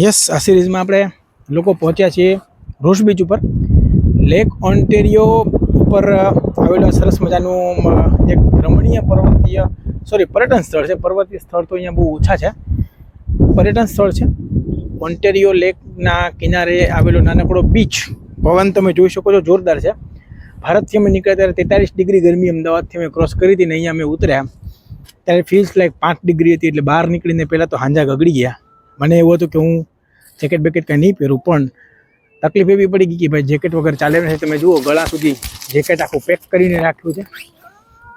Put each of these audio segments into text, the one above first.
Yes આ સિરીઝમાં આપણે લોકો પહોંચ્યા છીએ રોસ બીચ ઉપર. લેક ઓન્ટેરિયો ઉપર આવેલું સરસ મજાનું એક રમણીય પર્વતીય સોરી પર્યટન સ્થળ છે. પર્વતીય સ્થળ તો અહીંયા બહુ ઓછા છે. પર્યટન સ્થળ છે. ઓન્ટેરિયો લેકના કિનારે આવેલો નાનકડો બીચ પવન તમે જોઈ શકો છો, જોરદાર છે. ભારતથી અમે નીકળ્યા ત્યારે તેતાલીસ ડિગ્રી ગરમી અમદાવાદથી અમે ક્રોસ કરી હતી ને અહીંયા અમે ઉતર્યા. ત્યારે ફીલ્સ લાઈક પાંચ ડિગ્રી હતી એટલે બહાર નીકળીને પહેલાં તો હાંજા ગગડી ગયા. મને એવું હતું કે હું જેકેટ બેકેટ કાંઈ નહીં પહેરું, પણ તકલીફ એવી પડી ગઈ કે ભાઈ જેકેટ વગર ચાલે નથી તમે જુઓ, ગળા સુધી જેકેટ આખું પેક કરીને રાખ્યું છે.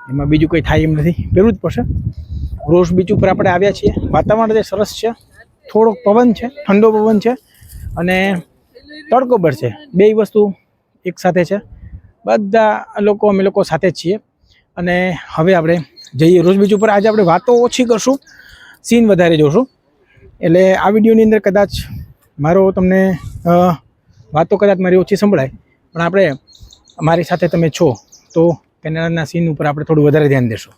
એમાં બીજું કંઈ થાય એમ નથી. પહેરવું જ પડશે. રોઝ બીચ ઉપર આપણે આવ્યા છીએ. વાતાવરણ જે સરસ છે. થોડોક પવન છે, ઠંડો પવન છે અને તડકો પર છે. બે વસ્તુ એક સાથે છે. બધા લોકો, અમે લોકો સાથે જ છીએ. અને હવે આપણે જઈએ રોજ બીચ ઉપર. આજે આપણે વાતો ઓછી કરશું. સીન વધારે જોશું. એટલે આ વિડીયોની અંદર કદાચ મારો તમને વાતો કદાચ મારી ઓછી સંભળાય, પણ આપણે મારી સાથે તમે છો, તો કેનેડાના સીન ઉપર આપણે થોડું વધારે ધ્યાન દેશું.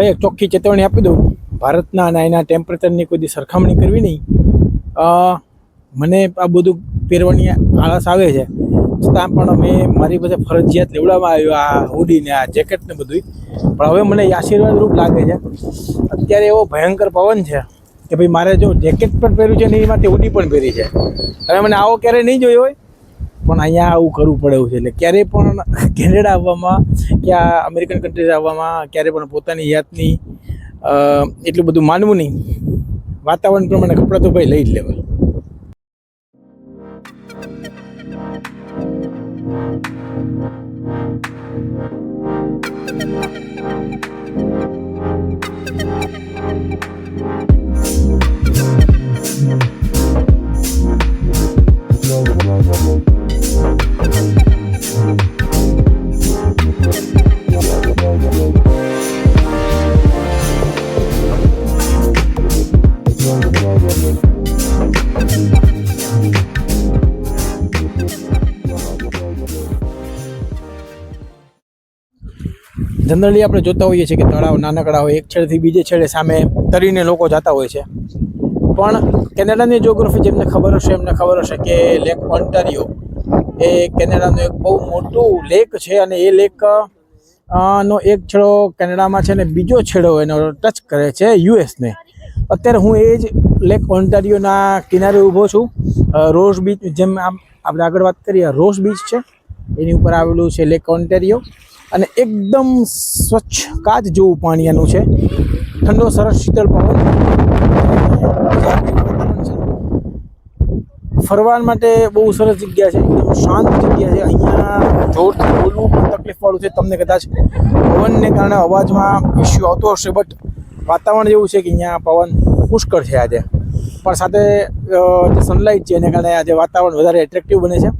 ભાઈ, એક ચોખ્ખી ચેતવણી આપી દઉં. ભારતના અને એના ટેમ્પરેચરની કોઈ સરખામણી કરવી નહીં. મને આ બધું પહેરવાની આળસ આવે છે. છતાં પણ મેં મારી પાસે ફરજિયાત લેવડાવવામાં આવ્યું આ હુડી ને આ જેકેટ ને બધું પણ હવે મને એ આશીર્વાદરૂપ લાગે છે. અત્યારે એવો ભયંકર પવન છે કે ભાઈ મારે જો જેકેટ પણ પહેર્યું છે ને એ માટે હુડી પણ પહેરી છે. અને મને આવો ક્યારેય નહીં જોયો હોય પણ અહીંયા આવું કરવું પડે એવું છે. એટલે ક્યારેય પણ કેનેડા આવવામાં કે આ અમેરિકન કન્ટ્રીઝ આવવામાં ક્યારે પણ પોતાની જાતની એટલું બધું માનવું નહીં. વાતાવરણ પ્રમાણે કપડાં તો ભાઈ લઈ જ લેવાય. જનરલી આપણે જોતા હોઈએ છીએ કે તળાવ નાનકડા હોય, એક છેડેથી બીજે છેડે સામે તરીને લોકો જતા હોય છે. પણ કેનેડાની જોગ્રાફી જેમને ખબર હશે, એમને ખબર હશે કે લેક ઓન્ટારિયો એ કેનેડાનું એક બહુ મોટું લેક છે અને એ લેક નો એક છેડો કેનેડામાં છે ને બીજો છેડો એનો ટચ કરે છે યુએસને અત્યારે હું એ જ લેક ઓન્ટારિયોના કિનારે ઊભો છું. રોઝ બીચ જેમ આપણે આગળ વાત કરીએ, રોઝ બીચ છે. એની ઉપર આવેલું છે લેક ઓન્ટેરિયો અને એકદમ સ્વચ્છ કાચ જેવું પાણી એનું છે. ઠંડો, સરસ શીતળ પવન. ફરવા માટે બહુ સરસ જગ્યા છે. એકદમ શાંત જગ્યા છે. અહીંયા જોરથી બોલવું પણ તકલીફવાળું છે. તમને કદાચ પવનને કારણે અવાજમાં ઇસ્યુ આવતો હશે બટ વાતાવરણ જેવું છે કે અહીંયા પવન પુષ્કળ છે આજે. પણ સાથે જે સનલાઇટ છે, એને કારણે આજે વાતાવરણ વધારે એટ્રેક્ટિવ બને છે.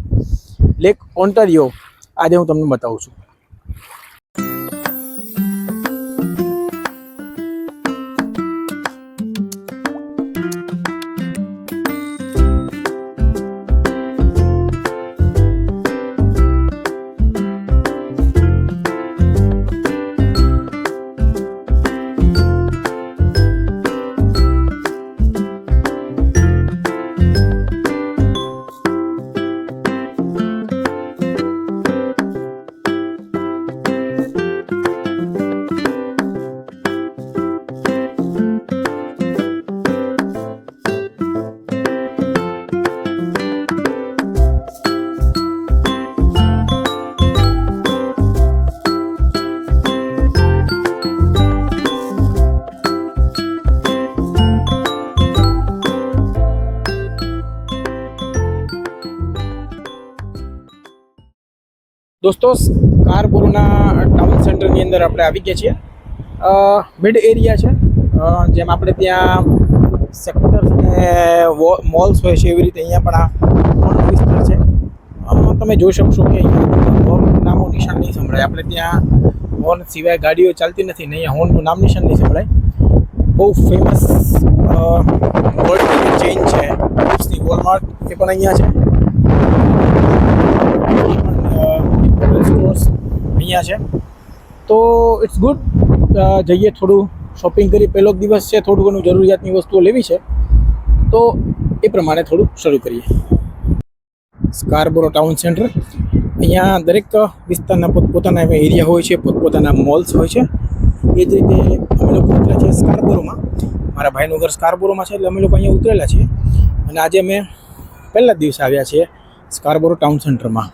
લેક ઓન્ટારિયો આજે હું તમને બતાવું છું. દોસ્તો કારપુરના ટાઉન સેન્ટરની અંદર આપણે આવી ગયા છીએ. મિડ એરિયા છે. જેમ આપણે ત્યાં સેક્ટર્સ અને મોલ્સ હોય છે એવી રીતે અહીંયા પણ આ મોટો વિસ્તાર છે. તમે જોઈ શકશો કે અહીંયા હોર્નનું નામો નિશાન નહીં સંભળાય. આપણે ત્યાં હોર્ન સિવાય ગાડીઓ ચાલતી નથી ને અહીંયા હોર્નનું નામ નિશાન નહીં સંભળાય. બહુ ફેમસ વર્લ્ડ ચેઇન છે. વોલમાર્ટ એ પણ અહીંયા છે. અહીંયા છે. તો ઇટ્સ ગુડ જઈએ થોડું શોપિંગ કરી. પહેલો દિવસ છે, થોડું ઘણું જરૂરિયાતની વસ્તુઓ લેવી છે. તો એ પ્રમાણે થોડું શરૂ કરીએ. સ્કારબોરો ટાઉન સેન્ટર અહીંયા દરેક વિસ્તારના પોતપોતાના એવા એરિયા હોય છે, પોતપોતાના મોલ્સ હોય છે. એ જ રીતે અમે લોકો ઉતર્યા છીએ સ્કારબોરોમાં મારા ભાઈનું ઘર સ્કારબોરોમાં છે, એટલે અમે લોકો અહીંયા ઉતરેલા છીએ. અને આજે અમે પહેલા જ દિવસે આવ્યા છીએ સ્કારબોરો ટાઉન સેન્ટરમાં